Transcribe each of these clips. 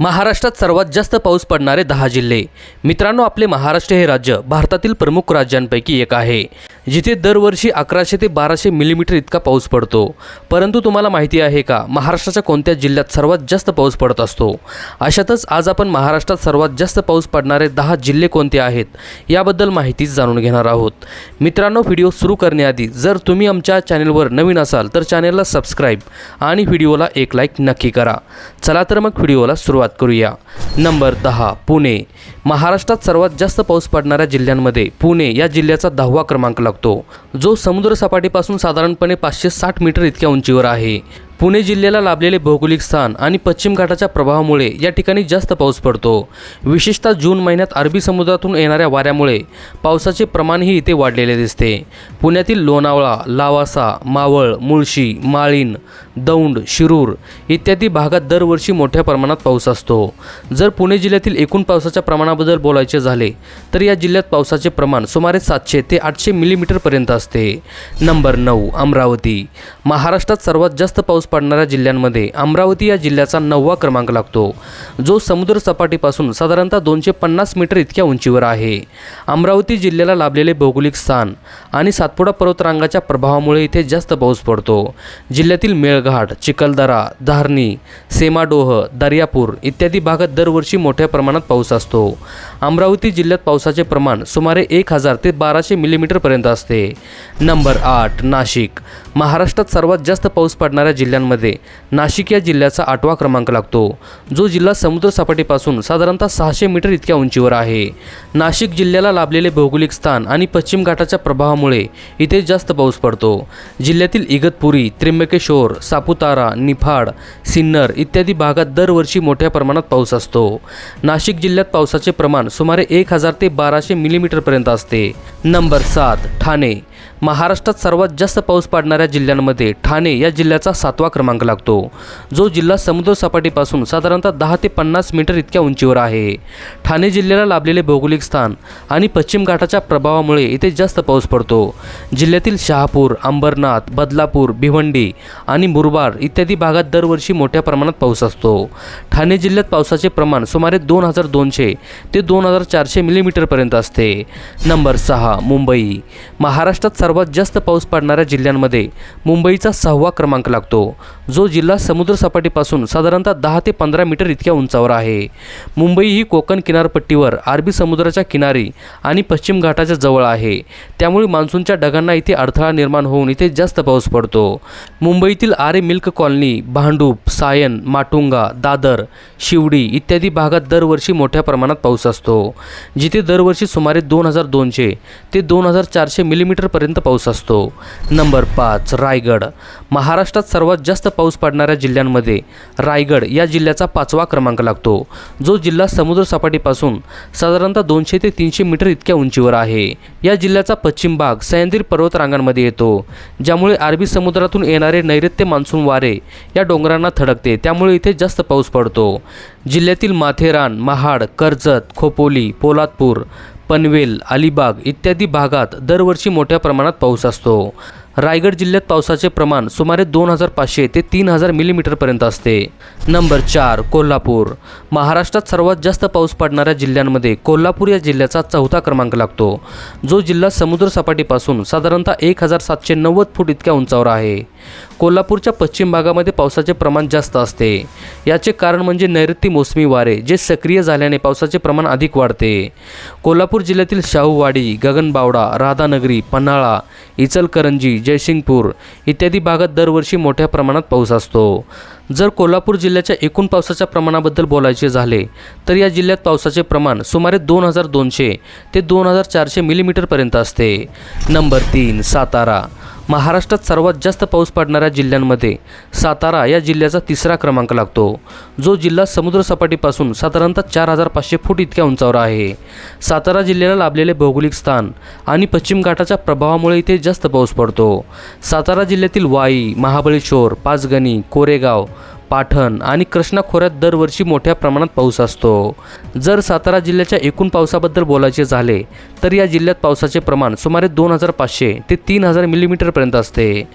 महाराष्ट्रात सर्वात जास्त पाऊस पडणारे दहा जिल्हे. मित्रांनो आपले महाराष्ट्र हे राज्य भारतातील प्रमुख राज्यांपैकी एक आहे. जिथे दरवर्षी अकराशे ते बाराशे मिलीमीटर इतका पाऊस पडतो. परंतु तुम्हाला माहिती आहे का महाराष्ट्राच्या कोणत्या जिल्ह्यात सर्वात जास्त पाऊस पडत असतो? अशातच आज आपण महाराष्ट्रात सर्वात जास्त पाऊस पडणारे दहा जिल्हे कोणते आहेत याबद्दल माहितीच जाणून घेणार आहोत. मित्रांनो व्हिडिओ सुरू करण्याआधी जर तुम्ही आमच्या चॅनेलवर नवीन असाल तर चॅनेलला सबस्क्राईब आणि व्हिडिओला एक लाईक नक्की करा. चला तर मग व्हिडिओला सुरुवात करूया. नंबर दहा पुणे. महाराष्ट्रात सर्वात जास्त पाऊस पडणाऱ्या जिल्ह्यांमध्ये पुणे या जिल्ह्याचा दहावा क्रमांक लागतो. जो समुद्रसपाटीपासून साधारणपणे पाचशे साठ मीटर इतक्या उंचीवर आहे. पुणे जिल्ह्याला लाभलेले भौगोलिक स्थान आणि पश्चिम घाटाच्या प्रभावामुळे या ठिकाणी जास्त पाऊस पडतो. विशेषतः जून महिन्यात अरबी समुद्रातून येणाऱ्या वाऱ्यामुळे पावसाचे प्रमाणही इथे वाढलेले दिसते. पुण्यातील लोणावळा लावासा मावळ मुळशी माळीण दौंड शिरूर इत्यादी भागात दरवर्षी मोठ्या प्रमाणात पाऊस असतो. जर पुणे जिल्ह्यातील एकूण पावसाच्या प्रमाणाबद्दल बोलायचे झाले तर या जिल्ह्यात पावसाचे प्रमाण सुमारे सातशे ते आठशे मिलीमीटरपर्यंत असते. नंबर नऊ अमरावती. महाराष्ट्रात सर्वात जास्त पाऊस पडणाऱ्या जिल्ह्यांमध्ये अमरावती या जिल्ह्याचा नववा क्रमांक लागतो. जो समुद्र सपाटीपासून साधारणतः दोनशे पन्नास मीटर इतक्या उंचीवर आहे. अमरावती जिल्ह्याला लाभलेले भौगोलिक स्थान आणि सातपुडा पर्वतरांगाच्या प्रभावामुळे इथे जास्त पाऊस पडतो. जिल्ह्यातील मेळघाट चिखलदरा धारणी सेमाडोह दर्यापूर इत्यादी भागात दरवर्षी मोठ्या प्रमाणात पाऊस असतो. अमरावती जिल्ह्यात पावसाचे प्रमाण सुमारे एक हजार ते बाराशे मिलीमीटरपर्यंत असते. नंबर आठ नाशिक. महाराष्ट्रात सर्वात जास्त पाऊस पडणाऱ्या जिल्ह्यांमध्ये नाशिक या जिल्ह्याचा आठवा क्रमांक लागतो. जो जिल्हा समुद्रसपाटीपासून साधारणतः सहाशे मीटर इतक्या उंचीवर आहे. नाशिक जिल्ह्याला लाभलेले भौगोलिक स्थान आणि पश्चिम घाटाच्या प्रभावामुळे इथे जास्त पाऊस पडतो. जिल्ह्यातील इगतपुरी त्र्यंबकेश्वर सापुतारा निफाड सिन्नर इत्यादी भागात दरवर्षी मोठ्या प्रमाणात पाऊस असतो. नाशिक जिल्ह्यात पावसाचे प्रमाण सुमारे एक हजार ते बाराशे मिलीमीटरपर्यंत असते. नंबर सात ठाणे. महाराष्ट्रात सर्वात जास्त पाऊस पडणाऱ्या जिल्ह्यांमध्ये ठाणे या जिल्ह्याचा सातवा क्रमांक लागतो. जो जिल्हा समुद्रसपाटीपासून साधारणतः दहा ते पन्नास मीटर इतक्या उंचीवर आहे. ठाणे जिल्ह्याला लाभलेले भौगोलिक स्थान आणि पश्चिम घाटाच्या प्रभावामुळे इथे जास्त पाऊस पडतो. जिल्ह्यातील शहापूर अंबरनाथ बदलापूर भिवंडी आणि मुरबाड इत्यादी भागात दरवर्षी मोठ्या प्रमाणात पाऊस असतो. ठाणे जिल्ह्यात पावसाचे प्रमाण सुमारे दोन हजार दोनशे ते दोन हजार चारशे मिलीमीटरपर्यंत असते. नंबर सहा मुंबई. महाराष्ट्रात सर्वात जास्त पाऊस पडणाऱ्या जिल्ह्यांमध्ये मुंबईचा सहावा क्रमांक लागतो. जो जिल्हा समुद्रसपाटीपासून साधारणतः दहा ते पंधरा मीटर इतक्या उंचावर आहे. मुंबई ही कोकण किनारपट्टीवर अरबी समुद्राच्या किनारी आणि पश्चिम घाटाच्या जवळ आहे. त्यामुळे मान्सूनच्या ढगांना इथे अडथळा निर्माण होऊन इथे जास्त पाऊस पडतो. मुंबईतील आरे मिल्क कॉलनी भांडूप सायन माटुंगा दादर शिवडी इत्यादी भागात दरवर्षी मोठ्या प्रमाणात पाऊस असतो. जिथे दरवर्षी सुमारे दोन हजार दोनशे ते दोन हजार चारशे मिलीमीटरपर्यंत पाऊस असतो. नंबर पाच रायगड. महाराष्ट्रात सर्वात जास्त पाऊस पडणाऱ्या जिल्ह्यांमध्ये रायगड या जिल्ह्याचा पाचवा क्रमांक लागतो. जो जिल्हा समुद्रसपाटीपासून साधारणतः दोनशे ते तीनशे मीटर इतक्या उंचीवर आहे. या जिल्ह्याचा पश्चिम भाग सह्याद्री पर्वतरांगांमध्ये येतो. ज्यामुळे अरबी समुद्रातून येणारे नैऋत्य मान्सून वारे या डोंगरांना थडकते. त्यामुळे इथे जास्त पाऊस पडतो. जिल्ह्यातील माथेरान महाड कर्जत खोपोली पोलादपूर पनवेल अलिबाग इत्यादी भागात दरवर्षी मोठ्या प्रमाणात पाऊस असतो. रायगड जिल्ह्यात पावसाचे प्रमाण सुमारे दोन हजार पाचशे ते तीन हजार मिलीमीटरपर्यंत असते. नंबर चार कोल्हापूर. महाराष्ट्रात सर्वात जास्त पाऊस पडणाऱ्या जिल्ह्यांमध्ये कोल्हापूर या जिल्ह्याचा चौथा क्रमांक लागतो. जो जिल्हा समुद्रसपाटीपासून साधारणतः एक हजार सातशे नव्वद फूट इतक्या उंचावर आहे. कोल्हापूरच्या पश्चिम भागामध्ये पावसाचे प्रमाण जास्त असते. याचे कारण म्हणजे नैऋत्य मोसमी वारे जे सक्रिय झाल्याने पावसाचे प्रमाण अधिक वाढते. कोल्हापूर जिल्ह्यातील शाहूवाडी गगनबावडा राधानगरी पन्हाळा इचलकरंजी जयसिंगपूर इत्यादी भागात दरवर्षी मोठ्या प्रमाणात पाऊस असतो. जर कोल्हापूर जिल्ह्याच्या एकूण पावसाच्या प्रमाणाबद्दल बोलायचे झाले तर या जिल्ह्यात पावसाचे प्रमाण सुमारे दोन हजार दोनशे ते दोन हजार चारशे मिलीमीटरपर्यंत असते. नंबर तीन सातारा. महाराष्ट्रात सर्वात जास्त पाऊस पडणाऱ्या जिल्ह्यांमध्ये सातारा या जिल्ह्याचा तिसरा क्रमांक लागतो. जो जिल्हा समुद्रसपाटीपासून साधारणतः चार हजार पाचशे फूट इतक्या उंचावर आहे. सातारा जिल्ह्याला लाभलेले भौगोलिक स्थान आणि पश्चिम घाटाच्या प्रभावामुळे इथे जास्त पाऊस पडतो. सातारा जिल्ह्यातील वाई महाबळेश्वर पाचगणी कोरेगाव पाठण आणि कृष्णा खोऱ्यात दरवर्षी मोठ्या प्रमाणात पाऊस असतो. जर सातारा जिल्ह्याच्या एकूण पावसाबद्दल बोलायचे झाले तर या जिल्ह्यात पावसाचे प्रमाण सुमारे दोन हजार पाचशे ते तीन हजार मिलीमीटरपर्यंत असते.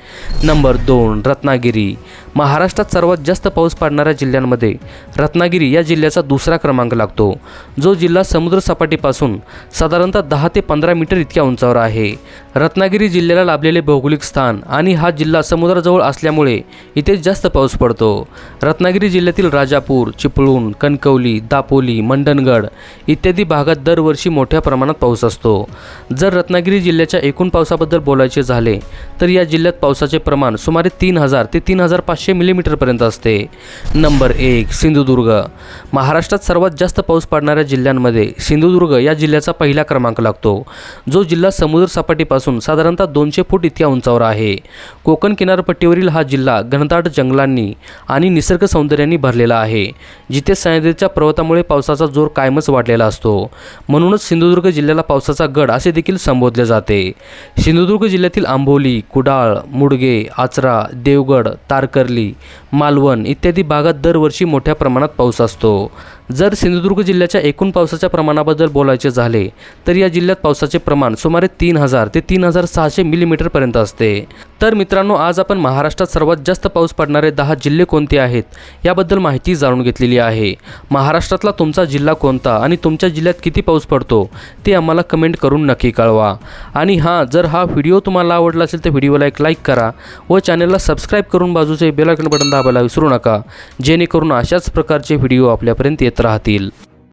नंबर दोन रत्नागिरी. महाराष्ट्रात सर्वात जास्त पाऊस पडणाऱ्या जिल्ह्यांमध्ये रत्नागिरी या जिल्ह्याचा दुसरा क्रमांक लागतो. जो जिल्हा समुद्रसपाटीपासून साधारणतः दहा ते पंधरा मीटर इतक्या उंचावर आहे. रत्नागिरी जिल्ह्याला लाभलेले भौगोलिक स्थान आणि हा जिल्हा समुद्राजवळ असल्यामुळे इथे जास्त पाऊस पडतो. रत्नागिरी जिल्ह्यातील राजापूर चिपळूण कणकवली दापोली मंडणगड इत्यादी भागात दरवर्षी मोठ्या प्रमाणात पाऊस असतो. जर रत्नागिरी जिल्ह्याच्या एकूण पावसाबद्दल बोलायचे झाले तर या जिल्ह्यात पावसाचे प्रमाण सुमारे तीन हजार ते तीन हजार पाचशे मिलीमीटरपर्यंत असते. नंबर एक सिंधुदुर्ग. महाराष्ट्रात सर्वात जास्त पाऊस पडणाऱ्या जिल्ह्यांमध्ये सिंधुदुर्ग या जिल्ह्याचा पहिला क्रमांक लागतो. जो जिल्हा समुद्र सपाटीपासून साधारणतः दोनशे फूट इतक्या उंचावर आहे. कोकण किनारपट्टीवरील हा जिल्हा घनदाट जंगलांनी आणि निसर्ग सौंदर्याने भरलेला आहे जिथे सह्याद्रीच्या पर्वतामुळे पावसाचा जोर कायमच वाढलेला असतो. म्हणूनच सिंधुदुर्ग जिल्ह्याला पावसाचा गड असे देखील संबोधले जाते. सिंधुदुर्ग जिल्ह्यातील आंबोली कुडाळ मुडगे आचरा देवगड तारकर्ली मालवण इत्यादी भागात दरवर्षी मोठ्या प्रमाणात पाऊस असतो. जर सिंधुदुर्ग जिल्ह्याच्या एकूण पावसाच्या प्रमाणाबद्दल बोलायचे झाले तर या जिल्ह्यात पावसाचे प्रमाण सुमारे तीन हजार ते तीन हजार सहाशे मिलीमीटरपर्यंत असते. तर मित्रांनो आज आपण महाराष्ट्रात सर्वात जास्त पाऊस पडणारे दहा जिल्हे कोणते आहेत याबद्दल माहिती जाणून घेतलेली आहे. महाराष्ट्रातला तुमचा जिल्हा कोणता आणि तुमच्या जिल्ह्यात किती पाऊस पडतो ते आम्हाला कमेंट करून नक्की कळवा. आणि हां जर हा व्हिडिओ तुम्हाला आवडला असेल तर व्हिडिओला एक लाईक करा व चॅनलला सबस्क्राईब करून बाजूचे बेलायकन बटन दाबायला विसरू नका जेणेकरून अशाच प्रकारचे व्हिडिओ आपल्यापर्यंत येतात. राहतील.